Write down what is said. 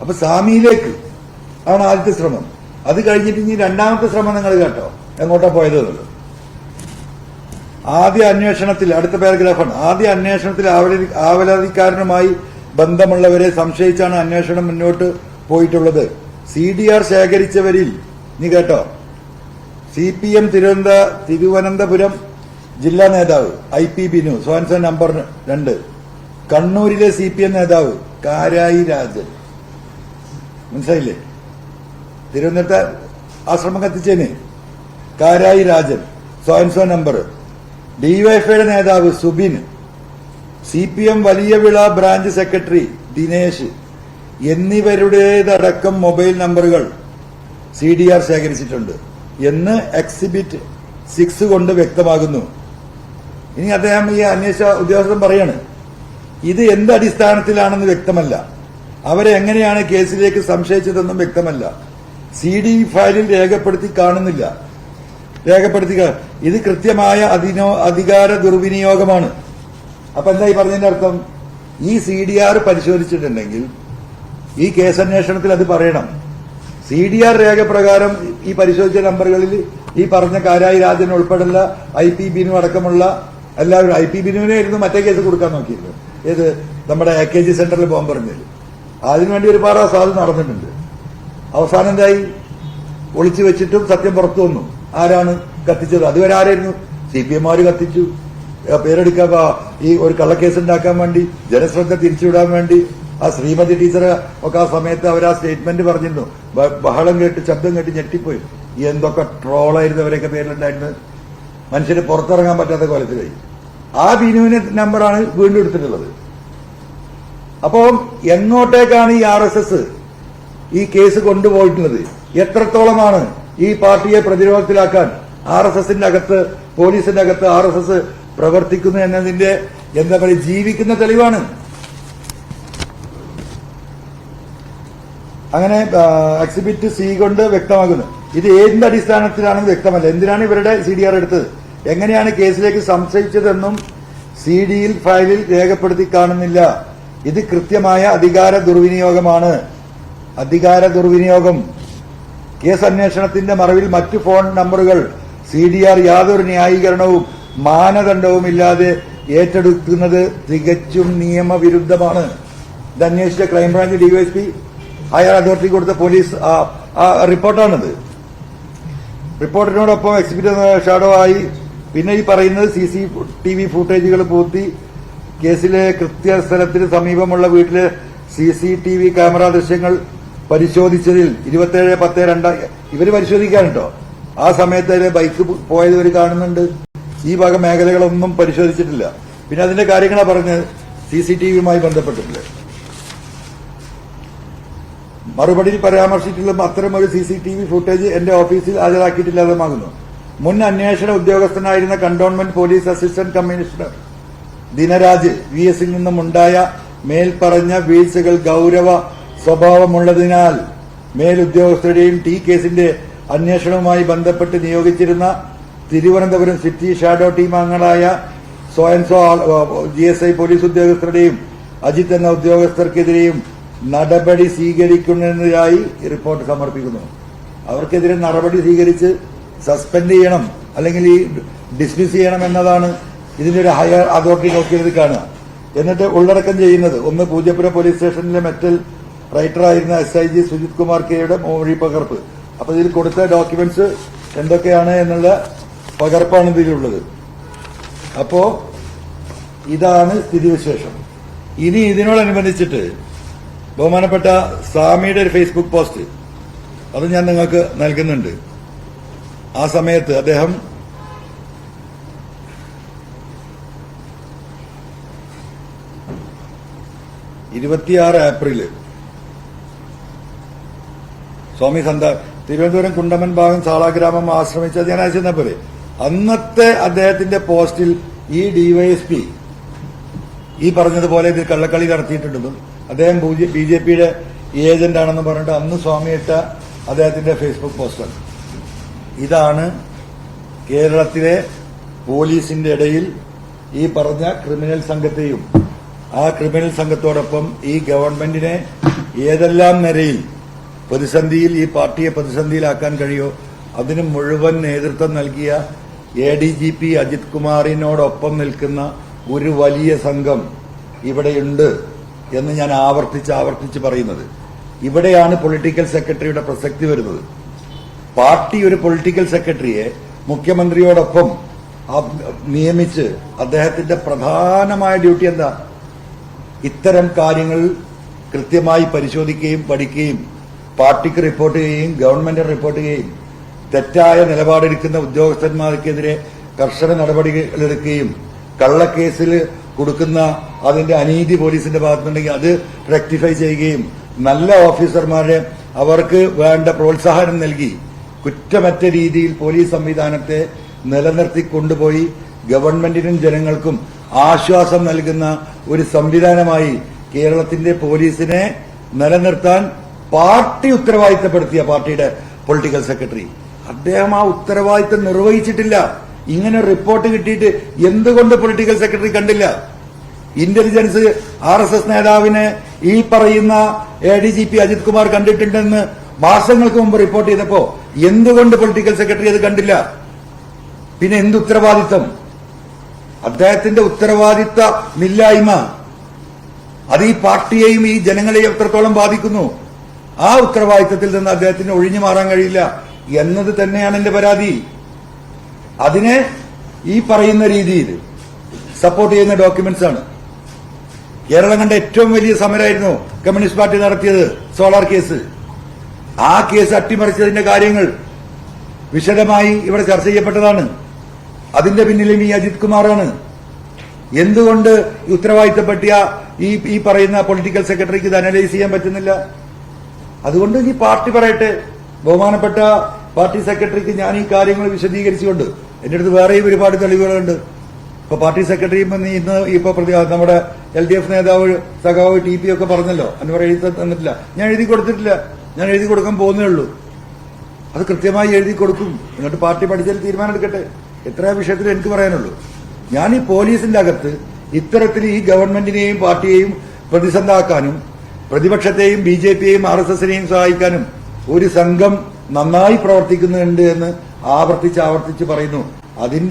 അപ്പൊ സ്വാമിയിലേക്ക് ആണ് ആദ്യത്തെ ശ്രമം. അത് കഴിഞ്ഞിട്ട് ഇനി രണ്ടാമത്തെ ശ്രമം നിങ്ങൾ കേട്ടോ. എങ്ങോട്ടാ പോയത് ആദ്യ അന്വേഷണത്തിൽ അടുത്ത പാരഗ്രാഫാണ് ആദ്യ അന്വേഷണത്തിൽ ആവലതി- ആവലാതിക്കാരനുമായി ബന്ധമുള്ളവരെ സംശയിച്ചാണ് അന്വേഷണം മുന്നോട്ട് പോയിട്ടുള്ളത്. സി ഡി ആർ ശേഖരിച്ചവരിൽ നീ കേട്ടോ. സി പി എം തിരുവനന്ത തിരുവനന്തപുരം ജില്ലാ നേതാവ് ഐ പി ബിനു സ്വാൻസ നമ്പർ രണ്ട്. കണ്ണൂരിലെ സി പി എം നേതാവ് കാരായി രാജൻ. മനസ്സിലായില്ലേ? തിരുവനന്തപുരത്തെ ആശ്രമം കത്തിച്ചേന്. കാരായി രാജൻ സ്വാൻസോ നമ്പർ. ഡിവൈഎഫ്ഐയുടെ നേതാവ് Subin C P M Valiyavila branch secretary Dinesh എന്നിവരുടേതടക്കം mobile നമ്പറുകൾ സി ഡി ആർ ശേഖരിച്ചിട്ടുണ്ട് എന്ന് എക്സിബിറ്റ് സിക്സ് കൊണ്ട് വ്യക്തമാകുന്നു. ഇനി അദ്ദേഹം ഈ അന്വേഷണ ഉദ്യോഗസ്ഥൻ പറയാണ് ഇത് എന്ത് അടിസ്ഥാനത്തിലാണെന്ന് വ്യക്തമല്ല. അവരെ എങ്ങനെയാണ് കേസിലേക്ക് സംശയിച്ചതെന്നും വ്യക്തമല്ല. സി ഡി ഫയലിൽ രേഖപ്പെടുത്തി കാണുന്നില്ല. രേഖപ്പെടുത്തി ഇത് കൃത്യമായ അതിനോ അധികാര ദുർവിനിയോഗമാണ്. അപ്പൊ എന്താ ഈ പറഞ്ഞതിന്റെ അർത്ഥം? ഈ സി ഡി ആർ പരിശോധിച്ചിട്ടുണ്ടെങ്കിൽ ഈ കേസന്വേഷണത്തിൽ അത് പറയണം. സി ഡി ആർ രേഖ പ്രകാരം ഈ പരിശോധിച്ച നമ്പറുകളിൽ ഈ പറഞ്ഞ കാരായി രാജൻ ഉൾപ്പെടെയുള്ള ഐ പി ബിനു അടക്കമുള്ള എല്ലാവരും ഐ പി ബിനുവിനെ ആയിരുന്നു മറ്റേ കേസ് കൊടുക്കാൻ നോക്കിയിരുന്നു. ഏത്? നമ്മുടെ എ കെ ജി സെന്ററിൽ പറഞ്ഞതിൽ അതിനുവേണ്ടി ഒരുപാട് സാധ്യത നടന്നിട്ടുണ്ട്. അവസാനം എന്തായി? ഒളിച്ചു വെച്ചിട്ടും സത്യം പുറത്തു വന്നു. ആരാണ് കത്തിച്ചത്? അതുവരെ ആരായിരുന്നു? സി പി എംമാര് കത്തിച്ചു. പേരെടുക്കാൻ ഈ ഒരു കള്ളക്കേസ് ഉണ്ടാക്കാൻ വേണ്ടി ജനശ്രദ്ധ തിരിച്ചുവിടാൻ വേണ്ടി ആ ശ്രീമതി ടീച്ചർ ഒക്കെ ആ സമയത്ത് അവർ ആ സ്റ്റേറ്റ്മെന്റ് പറഞ്ഞിരുന്നു. ബഹളം കേട്ട് ശബ്ദം കേട്ട് ഞെട്ടിപ്പോയി. എന്തൊക്കെ ട്രോളായിരുന്നു അവരൊക്കെ പേരിലുണ്ടായിരുന്നു മനുഷ്യന് പുറത്തിറങ്ങാൻ പറ്റാത്ത കോലത്തിലായി. ആ ബിനുവിന്റെ നമ്പറാണ് വീണ്ടും എടുത്തിട്ടുള്ളത്. അപ്പോൾ എങ്ങോട്ടേക്കാണ് ഈ ആർ എസ് എസ് ഈ കേസ് കൊണ്ടുപോയിട്ടുള്ളത്? എത്രത്തോളമാണ് ഈ പാർട്ടിയെ പ്രതിരോധത്തിലാക്കാൻ ആർ എസ് എസിന്റെ അകത്ത് പോലീസിന്റെ അകത്ത് ആർ എസ് എസ് പ്രവർത്തിക്കുന്നു എന്നതിന്റെ എന്താ പറയുക ജീവിക്കുന്ന തെളിവാണ്. അങ്ങനെ എക്സിബിറ്റ് സി കൊണ്ട് വ്യക്തമാകുന്നു. ഇത് ഏതിന്റെ അടിസ്ഥാനത്തിലാണെന്ന് വ്യക്തമല്ല. എന്തിനാണ് ഇവരുടെ സി ഡി ആർ എടുത്തത്? എങ്ങനെയാണ് കേസിലേക്ക് സംശയിച്ചതെന്നും സി ഡിയിൽ ഫയലിൽ രേഖപ്പെടുത്തി കാണുന്നില്ല. ഇത് കൃത്യമായ അധികാര ദുർവിനിയോഗമാണ്. അധികാര ദുർവിനിയോഗം. കേസ് അന്വേഷണത്തിന്റെ മറവിൽ മറ്റു ഫോൺ നമ്പറുകൾ സി ഡി ആർ യാതൊരു ന്യായീകരണവും മാനദണ്ഡവുമില്ലാതെ ഏറ്റെടുക്കുന്നത് തികച്ചും നിയമവിരുദ്ധമാണ്. ഇത് അന്വേഷിച്ച crime branch DYSP higher authority കൊടുത്ത പോലീസ് റിപ്പോർട്ടാണിത്. റിപ്പോർട്ടിനോടൊപ്പം എക്സിബിറ്റ് ഷാഡോ ആയി. പിന്നെ ഈ പറയുന്നത് സി സി ടി വി ഫുട്ടേജുകൾ പൂർത്തി കേസിലെ കൃത്യസ്ഥലത്തിന് സമീപമുള്ള വീട്ടിലെ C C T V camera ദൃശ്യങ്ങൾ പരിശോധിച്ചതിൽ ഇരുപത്തേഴ് പത്ത് രണ്ട് ഇവർ പരിശോധിക്കാൻ കേട്ടോ ആ സമയത്ത് ബൈക്ക് പോയത് ഇവർ കാണുന്നുണ്ട്. ഈ വക മേഖലകളൊന്നും പരിശോധിച്ചിട്ടില്ല. പിന്നെ അതിന്റെ കാര്യങ്ങളാണ് പറഞ്ഞ് സി സി ടി വിയുമായി ബന്ധപ്പെട്ടിട്ടില്ല? മറുപടിയിൽ പരാമർശിച്ചിട്ടുള്ള അത്തരം ഒരു C C T V footage എന്റെ ഓഫീസിൽ ഹാജരാക്കിയിട്ടില്ലാതെമാകുന്നു മുൻ അന്വേഷണ ഉദ്യോഗസ്ഥനായിരുന്ന cantonment police assistant commissioner Dinaraj V എസിൽ നിന്നും ഉണ്ടായ മേൽപ്പറഞ്ഞ വീഴ്ചകൾ ഗൌരവ സ്വഭാവമുള്ളതിനാൽ മേലുദ്യോഗസ്ഥരുടെയും ടി കേസിന്റെ അന്വേഷണവുമായി ബന്ധപ്പെട്ട് നിയോഗിച്ചിരുന്ന തിരുവനന്തപുരം സിറ്റി ഷാഡോ ടീം അംഗങ്ങളായ സ്വയംസോ ജി എസ് ഐ പോലീസ് ഉദ്യോഗസ്ഥരുടെയും അജിത് എന്ന ഉദ്യോഗസ്ഥർക്കെതിരെയും നടപടി സ്വീകരിക്കുന്നതിനായി റിപ്പോർട്ട് സമർപ്പിക്കുന്നു. അവർക്കെതിരെ നടപടി സ്വീകരിച്ച് സസ്പെൻഡ് ചെയ്യണം അല്ലെങ്കിൽ ഈ ഡിസ്മിസ് ചെയ്യണം എന്നതാണ് ഇതിന്റെ ഒരു ഹയർ അതോറിറ്റി നോക്കിയത് കാണുക. എന്നിട്ട് ഉള്ളടക്കം ചെയ്യുന്നത്. ഒന്ന് പൂജപ്പുര പോലീസ് സ്റ്റേഷനിലെ metal റൈറ്ററായിരുന്ന S I G Sujith Kumar കെയുടെ മൊഴി പകർപ്പ്. അപ്പൊ ഇതിൽ കൊടുത്ത ഡോക്യുമെന്റ്സ് എന്തൊക്കെയാണ് എന്നുള്ള പകർപ്പാണ് ഇതിലുള്ളത്. അപ്പോ ഇതാണ് സ്ഥിതിവിശേഷം. ഇനി ഇതിനോടനുബന്ധിച്ചിട്ട് ബഹുമാനപ്പെട്ട സ്വാമിയുടെ ഒരു ഫേസ്ബുക്ക് പോസ്റ്റ് അത് ഞാൻ നിങ്ങൾക്ക് നൽകുന്നുണ്ട്. ആ സമയത്ത് അദ്ദേഹം ഇരുപത്തിയാറ് ഏപ്രിൽ സ്വാമി സന്ത തിരുവനന്തപുരം കുണ്ടമൻ ഭാഗം സാളാഗ്രാമം ആശ്രമിച്ച അയച്ചെന്ന പോലെ അന്നത്തെ അദ്ദേഹത്തിന്റെ പോസ്റ്റിൽ ഈ ഡിവൈഎസ്പി ഈ പറഞ്ഞതുപോലെ ഇത് കള്ളക്കളി നടത്തിയിട്ടുണ്ടെന്നും അദ്ദേഹം ബി ജെ പിയുടെ ഏജന്റാണെന്നും പറഞ്ഞിട്ട് അന്ന് സ്വാമിയിട്ട അദ്ദേഹത്തിന്റെ ഫേസ്ബുക്ക് പോസ്റ്റർ ഇതാണ് കേരളത്തിലെ പോലീസിന്റെ ഇടയിൽ ഈ പറഞ്ഞ ക്രിമിനൽ സംഘത്തെയും ആ ക്രിമിനൽ സംഘത്തോടൊപ്പം ഈ ഗവൺമെന്റിനെ ഏതെല്ലാം നിരയിൽ പ്രതിസന്ധിയിൽ ഈ പാർട്ടിയെ പ്രതിസന്ധിയിലാക്കാൻ കഴിയോ അതിന് മുഴുവൻ നേതൃത്വം നൽകിയ A D G P Ajith കുമാറിനോടൊപ്പം നിൽക്കുന്ന ഒരു വലിയ സംഘം ഇവിടെയുണ്ട് എന്ന് ഞാൻ ആവർത്തിച്ച് ആവർത്തിച്ച് പറയുന്നത്. ഇവിടെയാണ് പൊളിറ്റിക്കൽ സെക്രട്ടറിയുടെ പ്രസക്തി വരുന്നത്. പാർട്ടി ഒരു പൊളിറ്റിക്കൽ സെക്രട്ടറിയെ മുഖ്യമന്ത്രിയോടൊപ്പം നിയമിച്ച് അദ്ദേഹത്തിന്റെ പ്രധാനമായ ഡ്യൂട്ടി എന്താ? ഇത്തരം കാര്യങ്ങൾ കൃത്യമായി പരിശോധിക്കുകയും പഠിക്കുകയും പാർട്ടിക്ക് റിപ്പോർട്ട് ചെയ്യുകയും ഗവൺമെന്റിന് റിപ്പോർട്ട് ചെയ്യുകയും തെറ്റായ നിലപാടെടുക്കുന്ന ഉദ്യോഗസ്ഥന്മാർക്കെതിരെ കർശന നടപടികളെടുക്കുകയും കള്ളക്കേസിൽ കൊടുക്കുന്ന അതിന്റെ അനീതി പോലീസിന്റെ ഭാഗത്തുണ്ടെങ്കിൽ അത് റെക്ടിഫൈ ചെയ്യുകയും നല്ല ഓഫീസർമാരെ അവർക്ക് വേണ്ട പ്രോത്സാഹനം നൽകി കുറ്റമറ്റ രീതിയിൽ പോലീസ് സംവിധാനത്തെ നിലനിർത്തി കൊണ്ടുപോയി ഗവൺമെന്റിനും ജനങ്ങൾക്കും ആശ്വാസം നൽകുന്ന ഒരു സംവിധാനമായി കേരളത്തിന്റെ പോലീസിനെ നിലനിർത്താൻ പാർട്ടി ഉത്തരവാദിത്തപ്പെടുത്തിയ പാർട്ടിയുടെ പൊളിറ്റിക്കൽ സെക്രട്ടറി. അദ്ദേഹം ആ ഉത്തരവാദിത്തം നിർവഹിച്ചിട്ടില്ല. ഇങ്ങനെ റിപ്പോർട്ട് കിട്ടിയിട്ട് എന്തുകൊണ്ട് പൊളിറ്റിക്കൽ സെക്രട്ടറി കണ്ടില്ല? ഇന്റലിജൻസ് ആർ എസ് എസ് നേതാവിനെ ഈ പറയുന്ന A D G P Ajith Kumar കണ്ടിട്ടുണ്ടെന്ന് മാസങ്ങൾക്ക് മുമ്പ് റിപ്പോർട്ട് ചെയ്തപ്പോ എന്തുകൊണ്ട് പൊളിറ്റിക്കൽ സെക്രട്ടറി അത് കണ്ടില്ല? പിന്നെ എന്ത് ഉത്തരവാദിത്തം അദ്ദേഹത്തിന്റെ ഉത്തരവാദിത്തമില്ലായ്മ അത് ഈ പാർട്ടിയെയും ഈ ജനങ്ങളെയും എത്രത്തോളം ബാധിക്കുന്നു? ആ ഉത്തരവാദിത്തത്തിൽ നിന്ന് അദ്ദേഹത്തിന് ഒഴിഞ്ഞു മാറാൻ കഴിയില്ല എന്നത് തന്നെയാണ് എന്റെ പരാതി. അതിനെ ഈ പറയുന്ന രീതിയിൽ സപ്പോർട്ട് ചെയ്യുന്ന ഡോക്യുമെന്റ്സ് ആണ്. കേരളം കണ്ട ഏറ്റവും വലിയ സമരമായിരുന്നു കമ്മ്യൂണിസ്റ്റ് പാർട്ടി നടത്തിയത് സോളാർ കേസ്. ആ കേസ് അട്ടിമറിച്ചതിന്റെ കാര്യങ്ങൾ വിശദമായി ഇവിടെ ചർച്ച ചെയ്യപ്പെട്ടതാണ്. അതിന്റെ പിന്നിലും ഈ അജിത് കുമാറാണ്. എന്തുകൊണ്ട് ഉത്തരവാദിത്തപ്പെട്ടിയ ഈ ഈ പറയുന്ന പൊളിറ്റിക്കൽ സെക്രട്ടറിക്ക് ഇത് അനലൈസ് ചെയ്യാൻ പറ്റുന്നില്ല? അതുകൊണ്ട് ഈ പാർട്ടി പറയട്ടെ. ബഹുമാനപ്പെട്ട പാർട്ടി സെക്രട്ടറിക്ക് ഞാൻ ഈ കാര്യങ്ങൾ വിശദീകരിച്ചുകൊണ്ട് എന്റെ അടുത്ത് വേറെയും ഒരുപാട് തെളിവുകളുണ്ട്. ഇപ്പൊ പാർട്ടി സെക്രട്ടറിയും ഇന്ന് ഇപ്പൊ പ്രതി- നമ്മുടെ എൽ ഡി എഫ് നേതാവ് സഖാവ് ടി പി ഒക്കെ പറഞ്ഞല്ലോ. അന്വർ എഴുതി തന്നിട്ടില്ല. ഞാൻ എഴുതി കൊടുത്തിട്ടില്ല. ഞാൻ എഴുതി കൊടുക്കാൻ പോകുന്നേ ഉള്ളൂ. അത് കൃത്യമായി എഴുതി കൊടുക്കും. എന്നിട്ട് പാർട്ടി പഠിച്ചാൽ തീരുമാനം എടുക്കട്ടെ എത്ര വിഷയത്തിൽ എനിക്ക് പറയാനുള്ളൂ? ഞാൻ ഈ പോലീസിന്റെ അകത്ത് ഇത്തരത്തിൽ ഈ ഗവൺമെന്റിനെയും പാർട്ടിയെയും പ്രതിസന്ധാക്കാനും പ്രതിപക്ഷത്തെയും ബി ജെ പിയെയും ആർ എസ് എസിനെയും സഹായിക്കാനും ഒരു സംഘം നന്നായി പ്രവർത്തിക്കുന്നുണ്ട് എന്ന് ആവർത്തിച്ച് ആവർത്തിച്ച് പറയുന്നു. അതിന്റെ